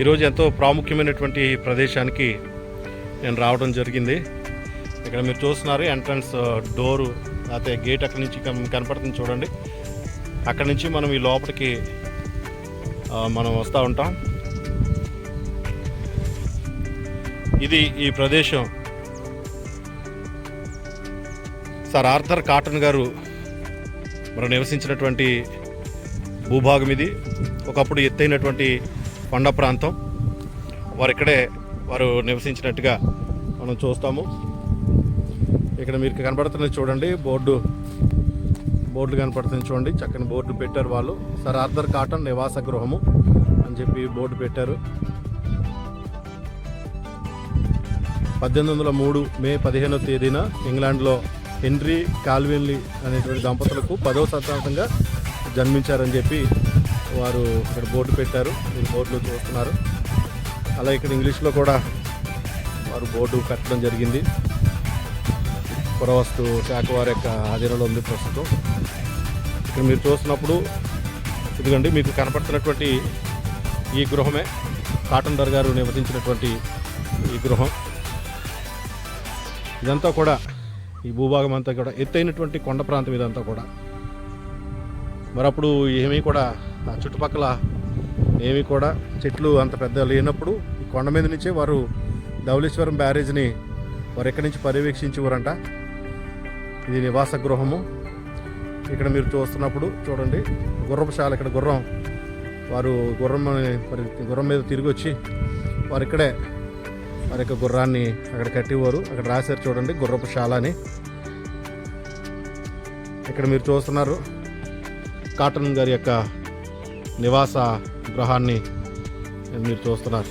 ఈరోజు ఎంతో ప్రాముఖ్యమైనటువంటి ప్రదేశానికి నేను రావడం జరిగింది. ఇక్కడ మీరు చూస్తున్నారు ఎంట్రన్స్ డోరు లేకపోతే గేట్ అక్కడి నుంచి కనపడుతుంది చూడండి. అక్కడి నుంచి మనం ఈ లోపలికి మనం వస్తూ ఉంటాం. ఇది ఈ ప్రదేశం. సార్ ఆర్థర్ కాటన్ గారు మరి నివసించినటువంటి భూభాగం ఇది. ఒకప్పుడు ఎత్తైనటువంటి కొండ ప్రాంతం. వారు ఇక్కడే వారు నివసించినట్టుగా మనం చూస్తాము. ఇక్కడ మీకు కనపడుతున్నది చూడండి బోర్డు బోర్డు కనపడుతుంది చూడండి. చక్కని బోర్డు పెట్టారు వాళ్ళు. సర్ ఆర్థర్ కాటన్ నివాస గృహము అని చెప్పి బోర్డు పెట్టారు. పద్దెనిమిది వందల మూడు మే పదిహేనో తేదీన ఇంగ్లాండ్లో హెన్రీ కాల్విన్లీ అనేటువంటి దంపతులకు పదవ శతాబ్దంగా జన్మించారని చెప్పి వారు ఇక్కడ బోర్డు పెట్టారు. మీరు బోర్డులో చూస్తున్నారు. అలా ఇక్కడ ఇంగ్లీష్లో కూడా వారు బోర్డు పెట్టడం జరిగింది. పురవస్తు శాఖ వారి యొక్క ఆధీనంలో ఉంది ప్రస్తుతం. ఇక్కడ మీరు చూస్తున్నప్పుడు ఇదిగోండి మీకు కనపడుతున్నటువంటి ఈ గృహమే. కాటన్ దర్ గారు నివసించినటువంటి ఈ గృహం. ఇదంతా కూడా ఈ భూభాగం అంతా కూడా ఎత్తైనటువంటి కొండ ప్రాంతం ఇదంతా కూడా. మరి అప్పుడు ఏమీ కూడా ఆ చుట్టుపక్కల ఏమీ కూడా చెట్లు అంత పెద్ద లేనప్పుడు కొండ మీద నుంచే వారు ధవళేశ్వరం బ్యారేజ్ని వారు ఎక్కడి నుంచి పర్యవేక్షించేవారంట. ఇది నివాస గృహము. ఇక్కడ మీరు చూస్తున్నప్పుడు చూడండి గుర్రపుశాల ఇక్కడ గుర్రం. వారు గుర్రం మరి గుర్రం మీద తిరిగి వచ్చి వారు ఇక్కడే వారి యొక్క గుర్రాన్ని అక్కడ కట్టేవారు. అక్కడ రాశారు చూడండి గుర్రపుశాల అని ఇక్కడ మీరు చూస్తున్నారు కాటన్ గారి యొక్క నివాస గృహాన్ని మీరు చూస్తున్నారు.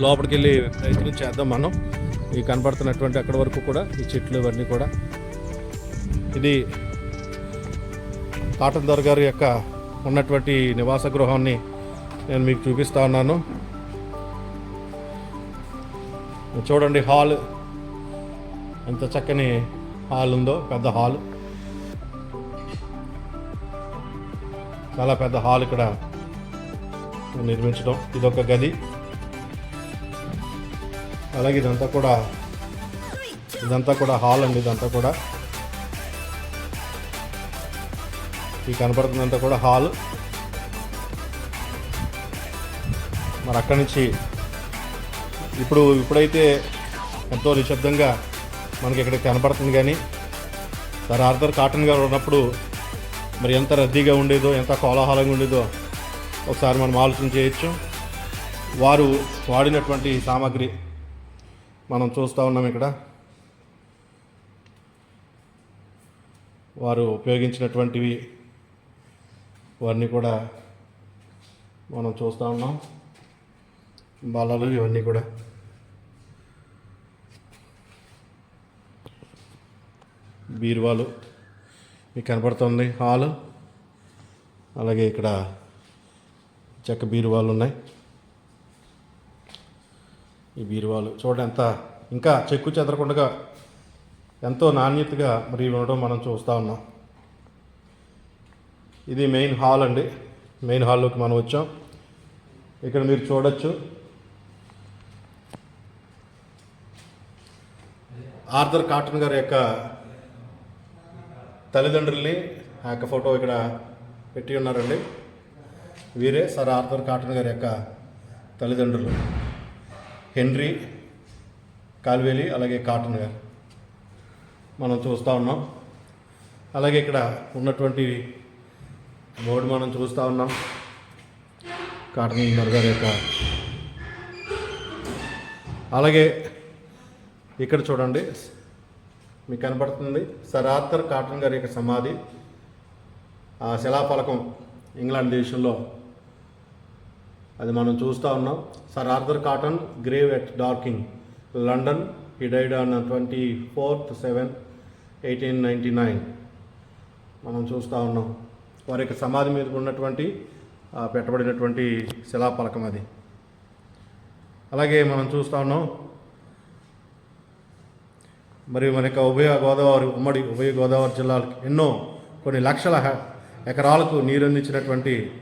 లోపలికి వెళ్ళి ప్రయత్నం చేద్దాం మనం. ఈ కనపడుతున్నటువంటి అక్కడ వరకు కూడా ఈ చెట్లు ఇవన్నీ కూడా. ఇది కాటన్ గారి యొక్క ఉన్నటువంటి నివాస గృహాన్ని నేను మీకు చూపిస్తా ఉన్నాను. చూడండి హాల్. ఎంత చక్కని హాల్ ఉందో పెద్ద హాల్. చాలా పెద్ద హాల్ ఇక్కడ నిర్మించడం. ఇదొక గది. అలాగే ఇదంతా కూడా ఇదంతా కూడా హాల్ అండి ఇదంతా కూడా. ఈ కనపడుతుందంతా కూడా హాల్ మరి అక్కడి నుంచి ఇప్పుడు ఇప్పుడైతే ఎంతో నిశ్శబ్దంగా మనకి ఇక్కడ కనపడుతుంది కానీ సార్ ఆర్థర్ కాటన్ గారు ఉన్నప్పుడు మరి ఎంత రద్దీగా ఉండేదో ఎంత కోలాహలంగా ఉండేదో ఒకసారి మనం ఆలోచన చేయొచ్చు. వారు వాడినటువంటి సామాగ్రి మనం చూస్తూ ఉన్నాం ఇక్కడ. వారు ఉపయోగించినటువంటివి వారిని కూడా మనం చూస్తూ ఉన్నాం. బలాలు ఇవన్నీ కూడా. బీరువాలు మీకు కనపడుతుంది హాలు. అలాగే ఇక్కడ చెక్క బీరువాలు ఉన్నాయి. ఈ బీరువాలు చూడండి ఎంత ఇంకా చెక్కు చెదరకుండా ఎంతో నాణ్యతగా మరి ఉండడం మనం చూస్తూ ఉన్నాం. ఇది మెయిన్ హాల్ అండి. మెయిన్ హాల్లోకి మనం వచ్చాం. ఇక్కడ మీరు చూడొచ్చు. ఆర్థర్ కాటన్ గారి యొక్క తల్లిదండ్రుల్ని ఆ యొక్క ఫోటో ఇక్కడ పెట్టి ఉన్నారండి. వీరే సర్ ఆర్థర్ కాటన్ గారి యొక్క తల్లిదండ్రులు. హెన్రీ కాల్వేలి అలాగే కాటన్ గారు. మనం చూస్తూ ఉన్నాం. అలాగే ఇక్కడ ఉన్నటువంటి బోర్డు మనం చూస్తూ ఉన్నాం. కాటన్ గారి యొక్క అలాగే ఇక్కడ చూడండి. మీకు కనపడుతుంది. సర్ ఆర్థర్ కాటన్ గారి యొక్క సమాధి. ఆ శిలాఫలకం ఇంగ్లాండ్ దేశంలో. అది మనం చూస్తూ ఉన్నాం. Sir Arthur Cotton grave at Dorking London. He died on twenty fourth seven eighteen ninety nine మనం చూస్తూ ఉన్నాం. వారి యొక్క సమాధి మీద ఉన్నటువంటి పెట్టబడినటువంటి శిలాఫలకం అది. అలాగే మనం చూస్తూ ఉన్నాం. మరియు మన యొక్క ఉభయ గోదావరి ఉమ్మడి ఉభయ గోదావరి జిల్లాలకు ఎన్నో కొన్ని లక్షల ఎకరాలకు నీరు అందించినటువంటి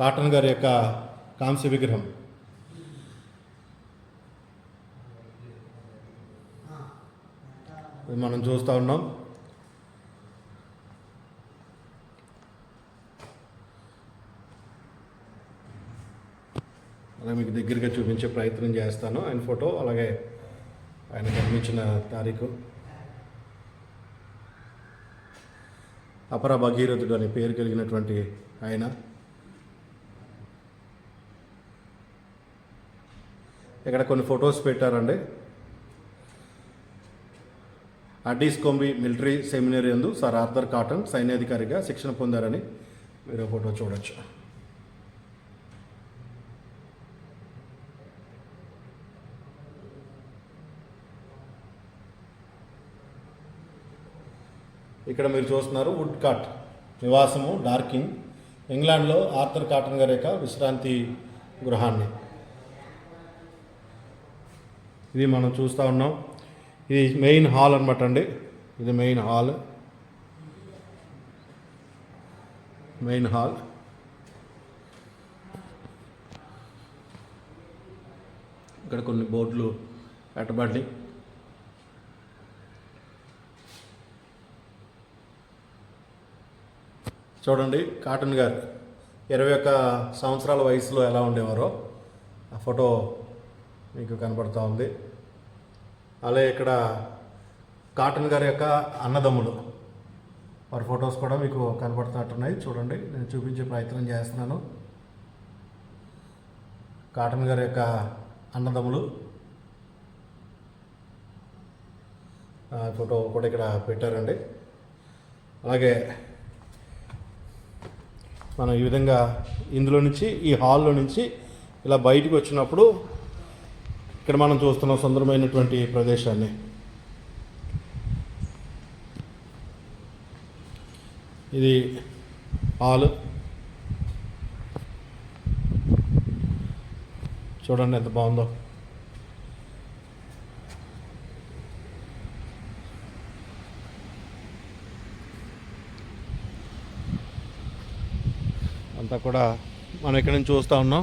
కాటన్ గారి యొక్క కాంస్య విగ్రహం. మనం చూస్తూ ఉన్నాం. అలాగే మీకు దగ్గరగా చూపించే ప్రయత్నం చేస్తాను. ఆయన ఫోటో అలాగే ఆయన జన్మించిన తారీఖు. అపర భగీరథుడు అనే పేరు కలిగినటువంటి ఆయన. ఇక్కడ కొన్ని ఫొటోస్ పెట్టారండి. అడ్డీస్ కొంబి మిలిటరీ సెమినరీ ఎందు సార్ ఆర్థర్ కాటన్ సైన్యాధికారిగా శిక్షణ పొందారని మీరు ఫోటో చూడొచ్చు. ఇక్కడ మీరు చూస్తున్నారు వుడ్ కాట్ నివాసము డార్కింగ్. ఇంగ్లాండ్లో ఆర్థర్ కాటన్ గారి యొక్క విశ్రాంతి గృహాన్ని. ఇది మనం చూస్తూ ఉన్నాం. ఇది మెయిన్ హాల్ అనమాట అండి. ఇది మెయిన్ హాల్. Main hall. ఇక్కడ కొన్ని బోర్డులు పెట్టబడి చూడండి కాటన్ గారు. ఇరవై ఒక్క సంవత్సరాల వయసులో ఎలా ఉండేవారో ఆ ఫోటో మీకు కనపడుతూ ఉంది. అలాగే ఇక్కడ కాటన్ గారి యొక్క అన్నదమ్ములు. వారి ఫొటోస్ కూడా మీకు కనపడుతున్నట్టున్నాయి. చూడండి నేను చూపించే ప్రయత్నం చేస్తున్నాను. కాటన్ గారి యొక్క అన్నదమ్ములు. ఫోటో కూడా ఇక్కడ పెట్టారండి. అలాగే మనం ఈ విధంగా ఇందులో నుంచి ఈ హాల్లో నుంచి ఇలా బయటకు వచ్చినప్పుడు ఇక్కడ మనం చూస్తున్న సుందరమైనటువంటి ప్రదేశాన్ని. ఇది హాల్. చూడండి ఎంత బాగుందో. అంతా కూడా మనం ఇక్కడ నుంచి చూస్తూ ఉన్నాం.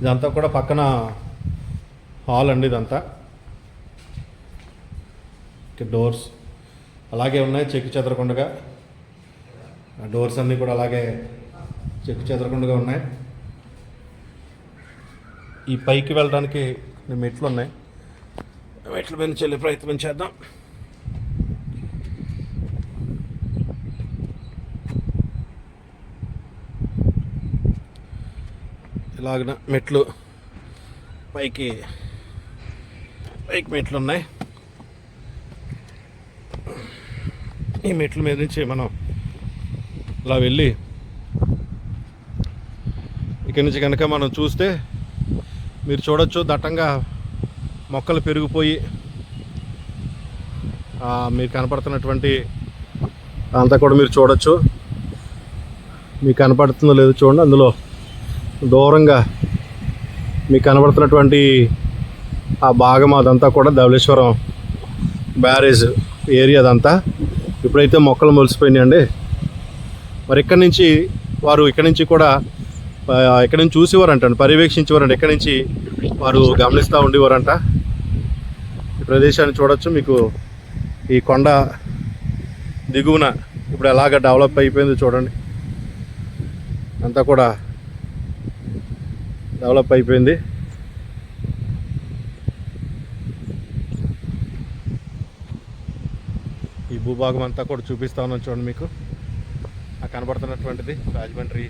ఇదంతా కూడా పక్కన హాల్ అండి ఇదంతా. డోర్స్ అలాగే ఉన్నాయి చెక్కు చెదరకుండగా. డోర్స్ అన్నీ కూడా అలాగే చెక్కు చెదరకుండగా ఉన్నాయి. ఈ పైకి వెళ్ళడానికి కొన్ని మెట్లు ఉన్నాయి. మెట్ల మీద నుంచి వెళ్ళే ప్రయత్నం చేద్దాం. ఇలాగన మెట్లు పైకి పైకి మెట్లు ఉన్నాయి. ఈ మెట్ల మీద నుంచి మనం ఇలా వెళ్ళి ఇక్కడి నుంచి కనుక మనం చూస్తే మీరు చూడొచ్చు దట్టంగా మొక్కలు పెరిగిపోయి మీరు కనపడుతున్నటువంటి అంతా కూడా మీరు చూడొచ్చు. మీకు కనపడుతుందో లేదో చూడండి. అందులో దూరంగా మీకు కనబడుతున్నటువంటి ఆ భాగం అదంతా కూడా ధవళేశ్వరం బ్యారేజ్ ఏరియా అదంతా. ఇప్పుడైతే మొక్కలు మొలిసిపోయినాయండి. మరి ఇక్కడి నుంచి వారు ఇక్కడి నుంచి కూడా ఎక్కడి నుంచి చూసేవారంట పర్యవేక్షించేవారంట? ఎక్కడి నుంచి వారు గమనిస్తూ ఉండేవారంట? ఈ ప్రదేశాన్ని చూడొచ్చు మీకు. ఈ కొండ దిగువన ఇప్పుడు ఎలాగ డెవలప్ అయిపోయిందో చూడండి. అంతా కూడా డెవలప్ అయిపోయింది. ఈ భూభాగం అంతా కూడా చూపిస్తా ఉన్నాను చూడండి మీకు. ఆ కనబడుతున్నటువంటిది రాజమండ్రి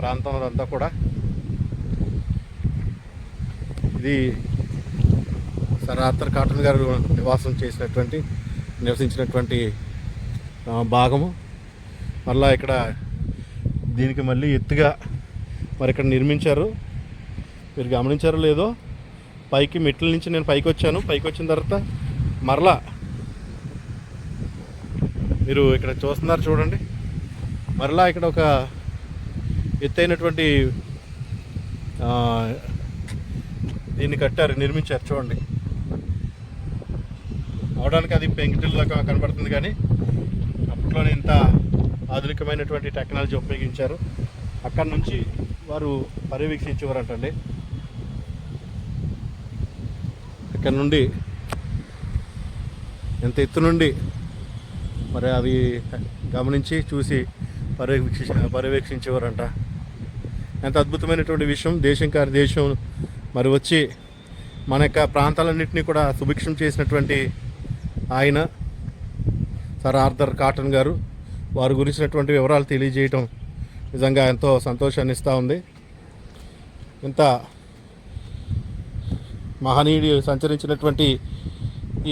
ప్రాంతం అంతా కూడా. ఇది సర్ ఆర్థర్ కాటన్ గారు నివాసం చేసినటువంటి నివసించినటువంటి భాగము. మళ్ళా ఇక్కడ దీనికి మళ్ళీ ఎత్తుగా మరి ఇక్కడ నిర్మించారు. మీరు గమనించారో లేదో పైకి మెట్ల నుంచి నేను పైకి వచ్చాను పైకి వచ్చిన తర్వాత మరలా మీరు ఇక్కడ చూస్తున్నారు చూడండి. మరలా ఇక్కడ ఒక ఎత్తైనటువంటి దీన్ని కట్టారు నిర్మించారు చూడండి. అవడానికి అది పెంకిటిల్లాగా కనబడుతుంది కానీ అప్పట్లోనే ఇంత ఆధునికమైనటువంటి టెక్నాలజీ ఉపయోగించారు. అక్కడ నుంచి వారు పర్యవేక్షించేవారంటండి. ఇక్కడ నుండి ఎంత ఎత్తు నుండి మరి అవి గమనించి చూసి పర్యవేక్షి పర్యవేక్షించేవారంట. ఎంత అద్భుతమైనటువంటి విషయం. దేశం కాని దేశం మరి వచ్చి మన యొక్క ప్రాంతాలన్నింటినీ కూడా సుభిక్షం చేసినటువంటి ఆయన సర్ ఆర్థర్ కాటన్ గారు. వారి గురించినటువంటి వివరాలు తెలియజేయటం నిజంగా ఎంతో సంతోషాన్ని ఇస్తూ ఉంది. ఇంత మహనీయుడు సంచరించినటువంటి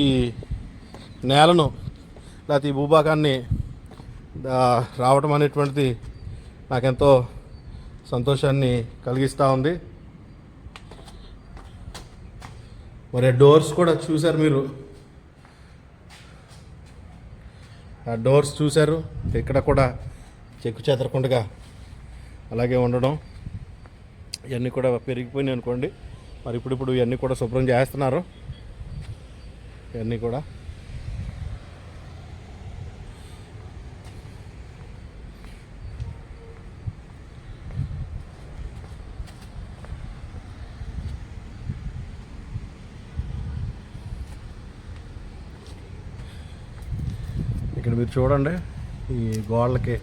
ఈ నేలను లేకపోతే ఈ భూభాగాన్ని రావడం అనేటువంటిది నాకెంతో సంతోషాన్ని కలిగిస్తూ ఉంది. మరి ఆ డోర్స్ కూడా చూశారు మీరు? ఆ డోర్స్ చూశారు? ఇక్కడ కూడా చెక్కు చెదరకుండా అలాగే ఉండడం. ఇవన్నీ కూడా పెరిగిపోయినాయి అనుకోండి. మరి ఇప్పుడు ఇప్పుడు ఇవన్నీ కూడా శుభ్రం చేస్తున్నారు. ఇవన్నీ కూడా ఇక్కడ మీరు చూడండి ఈ గోడలకి.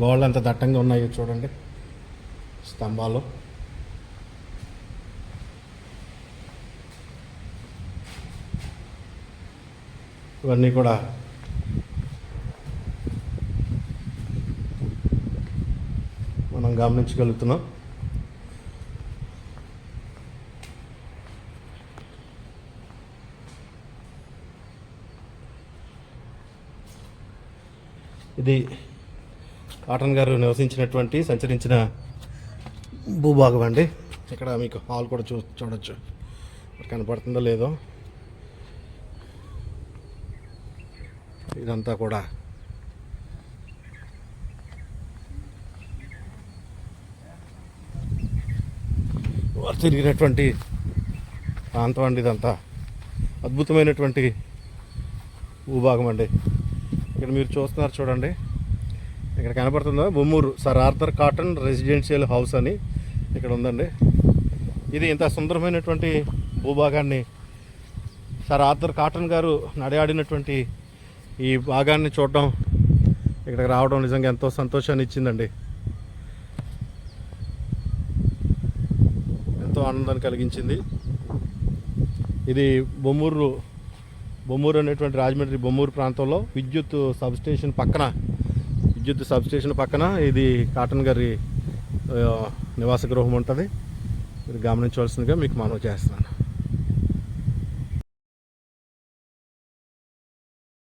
గోడలు ఎంత దట్టంగా ఉన్నాయో చూడండి స్తంభాలు. ఇవన్నీ కూడా మనం గమనించగలుగుతున్నాం. ఇది కాటన్ గారు నివసించినటువంటి సంచరించిన భూభాగం అండి. ఇక్కడ మీకు హాల్ కూడా చూ చూడొచ్చు. కనపడుతుందో లేదో. ఇదంతా కూడా. వారు తిరిగినటువంటి ప్రాంతం అండి ఇదంతా. అద్భుతమైనటువంటి భూభాగం అండి. ఇక్కడ మీరు చూస్తున్నారు చూడండి. ఇక్కడ కనపడుతుందా? Bommuru sir Arthur Cotton residential house అని ఇక్కడ ఉందండి. ఇది ఇంత సుందరమైనటువంటి భూభాగాన్ని సర్ ఆర్థర్ కాటన్ గారు నడయాడినటువంటి ఈ భాగాన్ని చూడడం ఇక్కడికి రావడం నిజంగా ఎంతో సంతోషాన్ని ఇచ్చిందండి. ఎంతో ఆనందాన్ని కలిగించింది. ఇది బొమ్మూరు బొమ్మూరు అనేటువంటి రాజమండ్రి బొమ్మూరు ప్రాంతంలో విద్యుత్ సబ్స్టేషన్ పక్కన విద్యుత్ సబ్స్టేషన్ పక్కన ఇది కాటన్ గారి నివాస గృహం ఉంటుంది. మీరు గమనించవలసిందిగా మీకు మనవి చేస్తున్నాను.